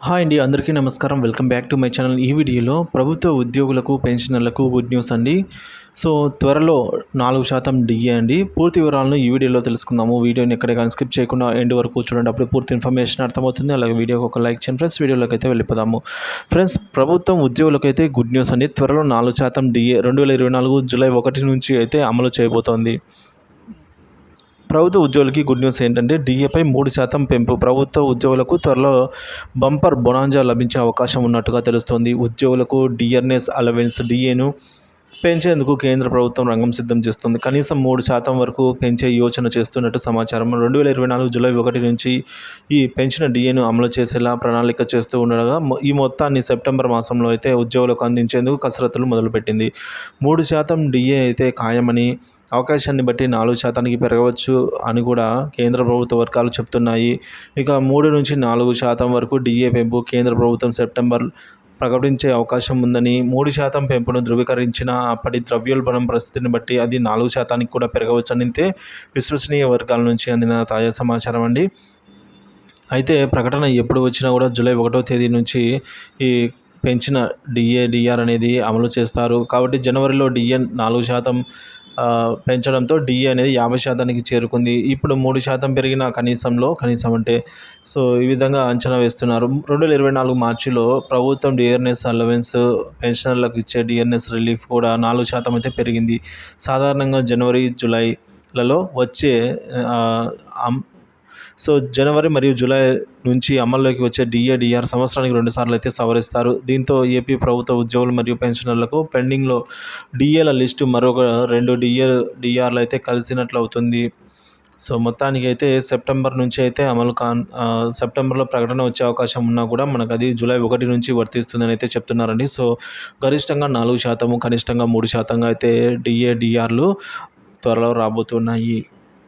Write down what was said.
Hi అండి అందరికీ నమస్కారం. Welcome back to my channel. ఈ వీడియోలో ప్రభుత్వ ఉద్యోగులకు పెన్షనర్లకు గుడ్ న్యూస్ అండి. సో త్వరలో నాలుగు శాతం డిఏ అండి. పూర్తి వివరాలను ఈ వీడియోలో తెలుసుకుందాము. వీడియోని ఎక్కడ కానీ స్కిప్ చేయకుండా ఎండ్ వరకు చూడండి. అప్పుడు పూర్తి ఇన్ఫర్మేషన్ అర్థమవుతుంది. అలాగే వీడియోకి ఒక లైక్ చేయండి ఫ్రెండ్స్. వీడియోలోకి అయితే వెళ్ళిపోదాము. ఫ్రెండ్స్ ప్రభుత్వం ఉద్యోగులకు అయితే గుడ్ న్యూస్ అండి. త్వరలో నాలుగు శాతం డిఏ రెండు వేల ఇరవై నాలుగు జూలై ఒకటి నుంచి అయితే అమలు చేయబోతోంది. ప్రభుత్వ ఉద్యోగులకి గుడ్ న్యూస్ ఏంటంటే డిఏపై మూడు శాతం పెంపు. ప్రభుత్వ ఉద్యోగులకు త్వరలో బంపర్ బొనాంజా లభించే అవకాశం ఉన్నట్టుగా తెలుస్తోంది. ఉద్యోగులకు డిఆర్ఎస్ అలవెన్స్ డిఏను పెంచేందుకు కేంద్ర ప్రభుత్వం రంగం సిద్ధం చేస్తుంది. కనీసం మూడు శాతం వరకు పెంచే యోచన చేస్తున్నట్టు సమాచారం. రెండు వేల ఇరవై నాలుగు జూలై ఒకటి నుంచి ఈ పెంచిన డిఏను అమలు చేసేలా ప్రణాళిక చేస్తూ ఉండగా ఈ మొత్తాన్ని సెప్టెంబర్ మాసంలో అయితే ఉద్యోగులకు అందించేందుకు కసరత్తులు మొదలుపెట్టింది. మూడు శాతం డిఏ అయితే ఖాయమని అవకాశాన్ని బట్టి నాలుగు శాతానికి పెరగవచ్చు అని కూడా కేంద్ర ప్రభుత్వ వర్గాలు చెప్తున్నాయి. ఇక మూడు నుంచి నాలుగు శాతం వరకు డిఏ పెంపు కేంద్ర ప్రభుత్వం సెప్టెంబర్ ప్రకటించే అవకాశం ఉందని మూడు శాతం పెంపును ధృవీకరించిన అప్పటి ద్రవ్యోల్బణం పరిస్థితిని బట్టి అది నాలుగు శాతానికి కూడా పెరగవచ్చని విశ్వసనీయ వర్గాల నుంచి అందిన తాజా సమాచారం అండి. అయితే ప్రకటన ఎప్పుడు వచ్చినా కూడా జూలై ఒకటో తేదీ నుంచి ఈ పెంచిన డిఏ డిఆర్ అనేది అమలు చేస్తారు. కాబట్టి జనవరిలో డిఎన్ నాలుగు శాతం పెంచడంతో డిఏ అనేది యాభై శాతానికి చేరుకుంది. ఇప్పుడు మూడు శాతం పెరిగిన కనీసంలో కనీసం అంటే సో ఈ విధంగా అంచనా వేస్తున్నారు. రెండు వేల ఇరవై నాలుగు మార్చిలో ప్రభుత్వం డిఆర్ఎస్ అలవెన్స్ పెన్షనర్లకు ఇచ్చే డిఎన్ఎస్ రిలీఫ్ కూడా నాలుగు శాతం అయితే పెరిగింది. సాధారణంగా జనవరి జూలైలలో వచ్చే సో జనవరి మరియు జూలై నుంచి అమల్లోకి వచ్చే డిఏడిఆర్ సంవత్సరానికి రెండుసార్లు అయితే సవరిస్తారు. దీంతో ఏపీ ప్రభుత్వ ఉద్యోగులు మరియు పెన్షనర్లకు పెండింగ్లో డిఏల లిస్టు మరొక రెండు డిఏ డిఆర్లు అయితే కలిసినట్లు అవుతుంది. సో మొత్తానికి అయితే సెప్టెంబర్ నుంచి అయితే అమలు కా సెప్టెంబర్లో ప్రకటన వచ్చే అవకాశం ఉన్నా కూడా మనకు అది జూలై ఒకటి నుంచి వర్తిస్తుందని అయితే చెప్తున్నారండి. సో గరిష్టంగా నాలుగు శాతము కనిష్టంగా మూడు శాతంగా అయితే డిఏ డిఆర్లు త్వరలో రాబోతున్నాయి.